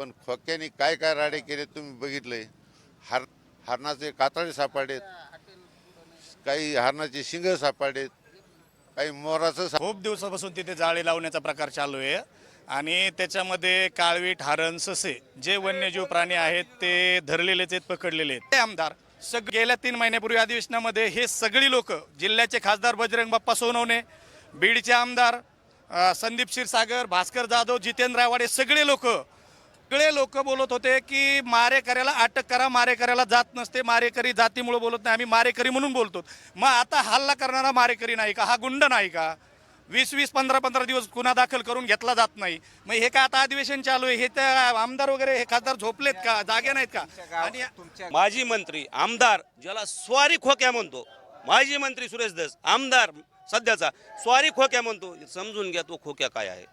पण खोक्याने काय काय राडे केले तुम्ही बघितले हर हरणाचे कातळे सापडलेत. काही हरणाचे शिंग सापडलेत. काही मोराचं सा- खूप दिवसापासून तिथे जाळे लावण्याचा प्रकार चालू आहे. आणि त्याच्यामध्ये काळवीट हरण ससे जे वन्यजीव प्राणी आहेत ते धरलेलेच आहेत पकडलेले आहेत. ते आमदार सग गेल्या तीन महिन्यापूर्वी अधिवेशनामध्ये हे सगळी लोक जिल्ह्याचे खासदार बजरंग बाप्पा सोनवणे बीडचे आमदार संदीप क्षीरसागर भास्कर जाधव जितेंद्र आवाडे सगळे लोक सगळे लोक बोलत होते की मारेकऱ्याला अटक करा मारेकऱ्याला जात नसते मारेकरी जातीमुळे बोलत नाही आम्ही मारेकरी म्हणून बोलतो. मग आता हल्ला करणारा मारेकरी नाही का? हा गुंड नाही का? वीस वीस पंधरा पंधरा दिवस गुन्हा दाखल करून घेतला जात नाही. मग हे काय आता अधिवेशन चालू आहे? हे तर आमदार वगैरे हे खासदार झोपलेत का? जागे नाहीत का? आणि माजी मंत्री आमदार ज्याला स्वारी खोक्या म्हणतो माजी मंत्री सुरेश दस आमदार सध्याचा स्वारी खोक्या म्हणतो समजून घ्या तो खोक्या काय आहे.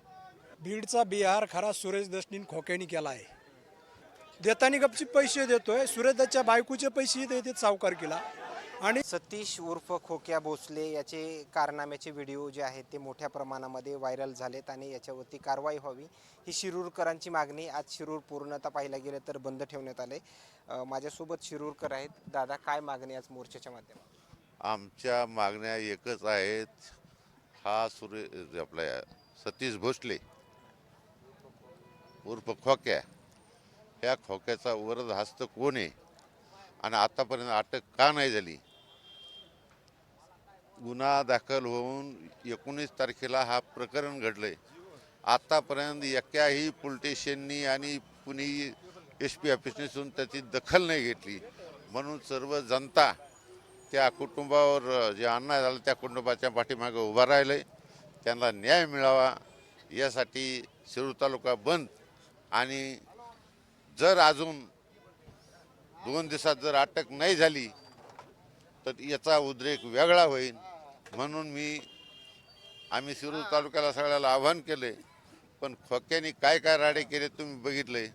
बीडचा बिहार खरा सुरेश दशनीन खोक्यानी केला आहे. देतानी गपची पैसे देतोय सुरेश दसच्या बायकोचे पैसे देते सावकार केला. आणि सतीश उर्फ खोक्या भोसले याचे कारनाम्याचे व्हिडिओ जे आहेत ते मोठ्या प्रमाणामध्ये व्हायरल झालेत आणि याच्यावरती कारवाई व्हावी ही शिरूरकरांची मागणी आज शिरूर पूर्णतः पाहायला गेलं तर बंद ठेवण्यात आले माझ्यासोबत शिरूरकर आहेत. दादा काय मागणी आज मोर्चाच्या माध्यमातून? आमच्या मागण्या एकच आहेत. हा सुरे आपल्या सतीश भोसले उर्फ खोक्या ह्या खोक्याचा वरद हस्त कोण आहे? आणि आतापर्यंत अटक का नाही झाली? गुन्हा दाखल होऊन एकोणीस तारखेला हा प्रकरण घडलंय. आतापर्यंत एकाही पोलिटिशियननी आणि कुणी एस पी ऑफिसने सुद्धा त्याची दखल नाही घेतली. म्हणून सर्व जनता त्या कुटुंबावर जे अन्याय झाला त्या कुटुंबाच्या पाठीमागे उभा राहिलं त्यांना न्याय मिळावा यासाठी शिरूर तालुका बंद आणि जर अजून दोन दिवसात जर अटक नाही झाली तर याचा उद्रेक वेगळा होईल. म्हणून मी आम्ही शिरूर तालुक्याला सगळ्याला आव्हान केले पण खोक्याने काय काय राडे केले तुम्ही बघितले.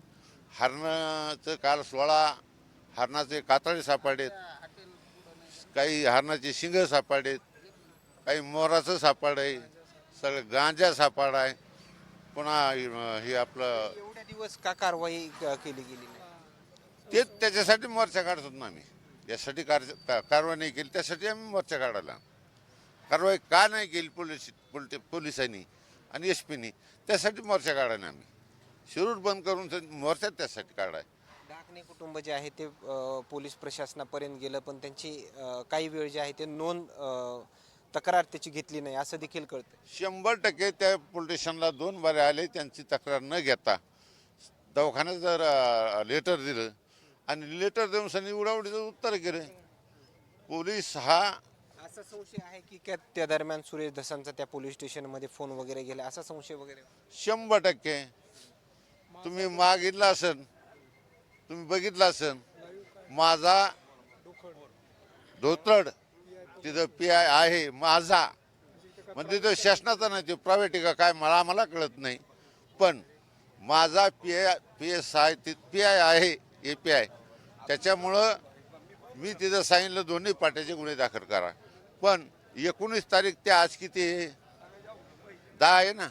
हरणाचं काल सोळा हरणाचे कातळे सापडलेत. काही हरणाचे शिंग सापडलेत काही मोराचं सापड आहे सगळं गांजा सापड आहे पुन्हा हे आपलं एवढ्या दिवस का कारवाई क- केली गेली नाही? तेच त्याच्यासाठी मोर्चा काढत होतो ना आम्ही. यासाठी कार का- कारवाई नाही केली त्यासाठी आम्ही मोर्चा काढायला. कारवाई का नाही केली पोलीस पोलिट पोलिसांनी आणि एस पीनी त्यासाठी मोर्चा काढायला आम्ही. शिरूर बंद करून ते मोर्चा त्यासाठी काढाय. डाकणे कुटुंब जे आहे ते अ, पोलीस प्रशासनापर्यंत गेलं पण त्यांची अ, काही वेळ जे आहे ते नोंद अ, तक्रार त्याची घेतली नाही असं देखील कळतं शंभर टक्के त्या पोलिटिशनला दोन बारे आले त्यांची तक्रार न घेता. दवाखान्यात जर लेटर दिलं आणि लेटर देऊन सनी उडावडीचं उत्तर केलं. पोलीस हा असा संशय आहे की क्या त्या दरम्यान सुरेश धसांचा त्या पोलीस स्टेशनमध्ये फोन वगैरे गेला असा संशय वगैरे? शंभर टक्के. तुम्ही मागितलं असन तुम्ही बघितलं असन माझा धोतरड तिथं पी आय आहे माझा. म्हणजे तो शासनाचा नाही ते प्रायव्हेट का काय मला आम्हाला कळत नाही. पण माझा P I P S I ति पी आय आहे ए पी आय त्याच्यामुळं मी तिथं सांगितलं दोन्ही पाट्याचे गुन्हे दाखल करा. पण एकोणीस तारीख ते आज किती आहे? दहा आहे ना?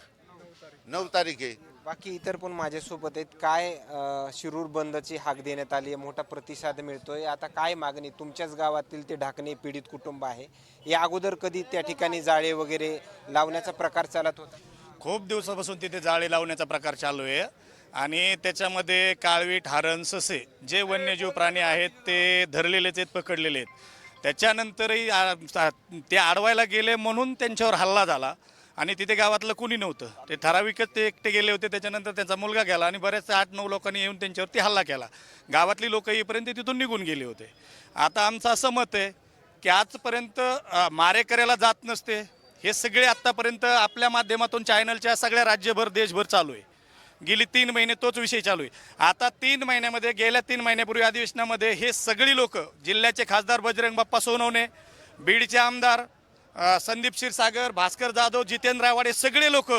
नऊ तारीख आहे. बाकी इतर पण माझ्यासोबत आहेत. काय अ, शिरूर बंदची हाक देण्यात आली आहे मोठा प्रतिसाद मिळतोय. आता काय मागणी? तुमच्याच गावातील ते ढाकणे पीडित कुटुंब आहे. या अगोदर कधी त्या ठिकाणी जाळे वगैरे लावण्याचा प्रकार चालत होता? खूप दिवसापासून तिथे जाळे लावण्याचा प्रकार चालू आहे. आणि त्याच्यामध्ये काळवीट हरण ससे जे वन्यजीव प्राणी आहेत ते धरलेलेच आहेत पकडलेले आहेत. त्याच्यानंतरही आ- सा- ते अडवायला गेले म्हणून त्यांच्यावर हल्ला झाला. आणि तिथे गावातलं कुणी नव्हतं. ते ठराविकच ते एकटे गेले होते त्याच्यानंतर त्यांचा मुलगा गेला आणि बऱ्याच आठ नऊ लोकांनी येऊन त्यांच्यावरती हल्ला केला. गावातली लोक येईपर्यंत तिथून निघून गेले होते. आता आमचं असं मत आहे की आजपर्यंत मारेकऱ्याला जात नसते. हे सगळे आत्तापर्यंत आपल्या माध्यमातून चॅनलच्या सगळ्या राज्यभर देशभर चालू आहे. गेली तीन महिने तोच विषय चालू आहे. आता तीन महिन्यामध्ये गेल्या तीन महिन्यापूर्वी अधिवेशनामध्ये हे सगळी लोक जिल्ह्याचे खासदार बजरंग बाप्पा सोनवणे बीडचे आमदार संदीप क्षीरसागर भास्कर जाधव जितेंद्र आवाडे सगळे लोक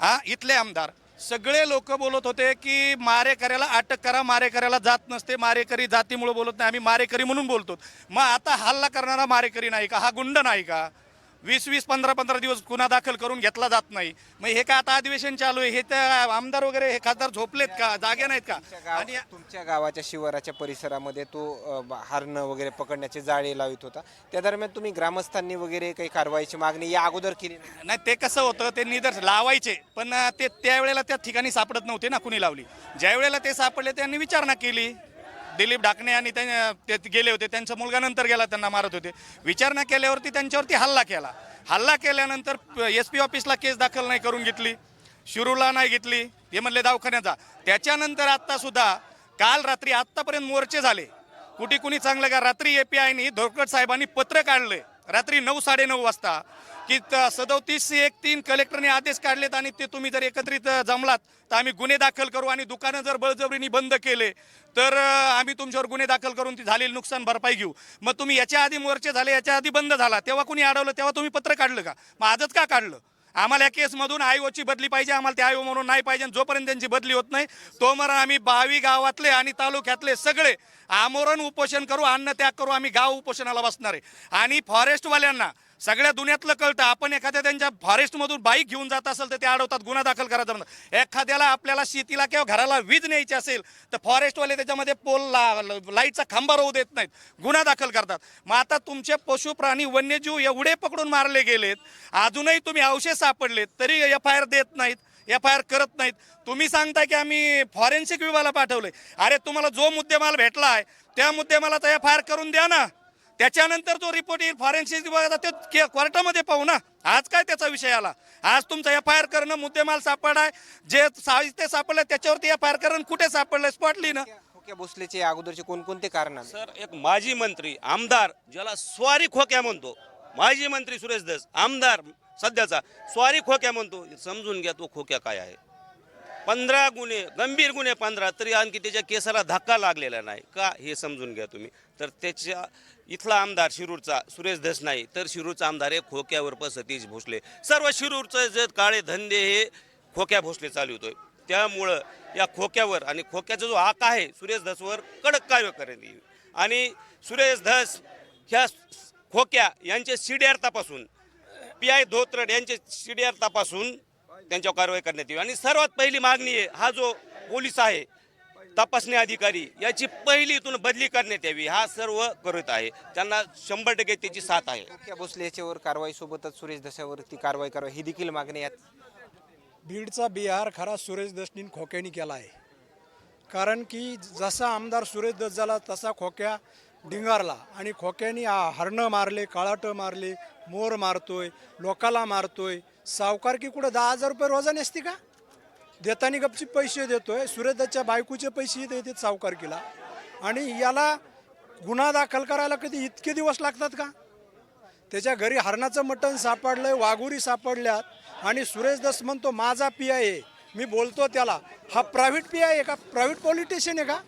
हा इथले आमदार सगळे लोक बोलत होते की मारेकऱ्याला अटक करा मारेकऱ्याला जात नसते मारेकरी जातीमुळे बोलत नाही आम्ही मारेकरी म्हणून बोलतो. मग आता हल्ला करणारा मारेकरी नाही का? हा गुंड नाही का? वीस वीस पंधरा पंधरा दिवस गुन्हा दाखल करून घेतला जात नाही. मग हे काय आता अधिवेशन चालू आहे? हे तर आमदार वगैरे हे खासदार झोपलेत का? जागे नाहीत का? आणि तुमच्या गावाच्या शिवाराच्या परिसरामध्ये तो हरणं वगैरे पकडण्याचे जाळे लावित होता. त्या दरम्यान तुम्ही ग्रामस्थांनी वगैरे काही कारवाईची मागणी या अगोदर केली नाही? नाही ते कसं होतं ते निदर्श लावायचे पण ते त्यावेळेला त्या ठिकाणी सापडत नव्हते ना कुणी लावली. ज्या वेळेला ते सापडले त्यांनी विचारणा केली. दिलीप ढाकणे आणि त्या- ते गेले होते. त्यांचा मुलगा नंतर गेला त्यांना मारत होते. विचारणा केल्यावरती त्यांच्यावरती हल्ला केला. हल्ला केल्यानंतर एस पी ऑफिसला केस दाखल नाही करून घेतली. शिरूला नाही घेतली. हे म्हणले दवाखान्याचा त्याच्यानंतर आत्तासुद्धा काल रात्री आत्तापर्यंत मोर्चे झाले. कुठे कुणी चांगलं का? रात्री ए पी आयनी धोरकट साहेबांनी पत्र काढले रात्री नऊ साडेनऊ वाजता की त- सदोतीस एक तीन कलेक्टरने आदेश काढलेत आणि ते तुम्ही जर एकत्रित जमलात तर आम्ही गुन्हे दाखल करू आणि दुकानं जर बळजबरीने बंद केले तर आम्ही तुमच्यावर गुन्हे दाखल करून ती झालेली नुकसान भरपाई घेऊ. मग तुम्ही याच्या आधी मोर्चे झाले याच्या आधी बंद झाला तेव्हा कुणी अडवलं तेव्हा तुम्ही पत्र काढलं का? मग आजच का काढलं? आम्हाला या केसमधून आयोची बदली पाहिजे आम्हाला ते आय ओ म्हणून नाही पाहिजे जोपर्यंत त्यांची बदली होत नाही तोपर्यंत आम्ही बावी गावातले आणि तालुक्यातले सगळे आमरण उपोषण करू अन्न त्याग करू आम्ही गाव उपोषणाला बसणार आहे. आणि फॉरेस्टवाल्यांना सगळ्या दुनियातलं कळतं. आपण एखाद्या त्यांच्या फॉरेस्टमधून बाईक घेऊन जात असेल तर ते अडवतात गुन्हा दाखल करायचा म्हणतात एखाद्याला आपल्याला शेतीला किंवा घराला वीज न्यायची असेल तर फॉरेस्टवाले त्याच्यामध्ये पोल ला लाईटचा खांबा राहू देत नाहीत. गुन्हा दाखल करतात. मग आता तुमचे पशु प्राणी वन्यजीव एवढे पकडून मारले गेलेत अजूनही तुम्ही अवशेष सापडलेत तरी एफ आय आर देत नाहीत एफ आय आर करत नाहीत. तुम्ही सांगता की आम्ही फॉरेन्सिक विभागाला पाठवले अरे तुम्हाला जो मुद्देमाल भेटला आहे त्या मुद्देमालाचा एफ आय आर करून द्या ना. त्याच्यानंतर जो रिपोर्ट येईल. फॉरेन्सिक विभागाचा ते के- कोर्टामध्ये पाहू ना. आज काय त्याचा विषय आला? आज तुमचा एफ आय आर करणं मुद्देमाल सापडाय जे साहित्य सापडलं त्याच्यावरती एफ आय आर करणं कुठे सापडलं स्पॉटली ना खोक्या भोसलेचे अगोदरचे कोणकोणते कारण सर एक माजी मंत्री आमदार ज्याला स्वारी खोक्या म्हणतो. माजी मंत्री सुरेश धस आमदार सध्याचा स्वारी खोक्या म्हणतो. समजून घ्या तो खोक्या काय आहे. पंधरा गुन्हे गंभीर गुन्हे पंधरा तरी आणखी त्याच्या केसाला धक्का लागलेला नाही. का? हे समजून घ्या तुम्ही. तर त्याच्या इथला आमदार शिरूरचा सुरेश धस नाही तर शिरूरचा आमदार आहे खोक्यावर सतीश भोसले. सर्व शिरूरचं जे काळे धंदे हे खोक्या भोसले चालवतोय त्यामुळं या खोक्यावर आणि खोक्याचा जो हाक आहे सुरेश धसवर कडक कार्य करण्यात येईल. आणि सुरेश धस ह्या खोक्या यांचे सीडीआर तपासून पी आय धोत्रड यांचे सीडीआर तपासून त्यांच्यावर कारवाई करण्यात येईल. आणि सर्वात पहिली मागणी आहे हा जो पोलीस आहे तपासणी अधिकारी याची पहिली इथून बदली करण्यात यावी हा सर्व करत आहे. त्यांना शंभर टक्के त्याची साथ आहे. खोक्या भोसले याच्यावर कारवाई सोबतच सुरेश दसावरती कारवाई करावी ही देखील मागणी यात बीडचा बिहार खरा सुरेश दसनीन खोक्यानी केला आहे. कारण की जसा आमदार सुरेश दस झाला तसा खोक्या डिंगारला आणि खोक्यानी हरणं मारले काळाटं मारले मोर मारतोय लोकाला मारतोय. सावकारकी कुठं दहा हजार रुपये रोजाने असते का? देतानी गपची पैसे देतोय सुरेश दसच्या बायकोचे पैसे देते सावकारकीला. आणि याला गुन्हा दाखल करायला कधी इतके दिवस लागतात का? त्याच्या घरी हरणाचं मटण सापडलंय वाघुरी सापडल्यात. आणि सुरेश दस म्हणतो माझा पी आय आहे मी बोलतो त्याला हा प्रायव्हेट पी आय आहे का? प्रायव्हेट पॉलिटिशियन आहे का?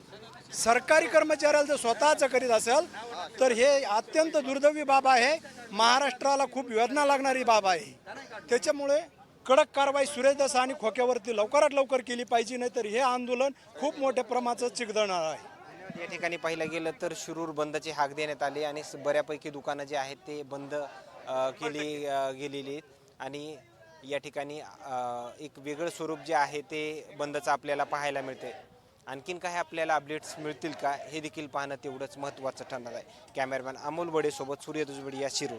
सरकारी कर्मचाऱ्याला जर स्वतःचं करीत असेल तर हे अत्यंत दुर्दैवी बाब आहे. महाराष्ट्राला खूप वेदना लागणारी बाब आहे. त्याच्यामुळे कडक कारवाई सुरेश दस आणि खोक्यावरती लवकरात लवकर केली पाहिजे नाही तर हे आंदोलन खूप मोठ्या प्रमाणाचं चिकदणार आहे. या ठिकाणी पाहिलं गेलं तर शिरूर बंदची हाक देण्यात आली आणि बऱ्यापैकी दुकानं जे आहेत ते बंद केली गेलेली आणि या ठिकाणी एक वेगळं स्वरूप जे आहे ते बंदचं आपल्याला पाहायला मिळते आणखीन काही आपल्याला अपडेट्स मिळतील का? हे देखील पाहणं तेवढंच महत्त्वाचं ठरणार आहे. कॅमेरामॅन अमोल बडेसोबत सूर्य दुजबडी या शिरूर.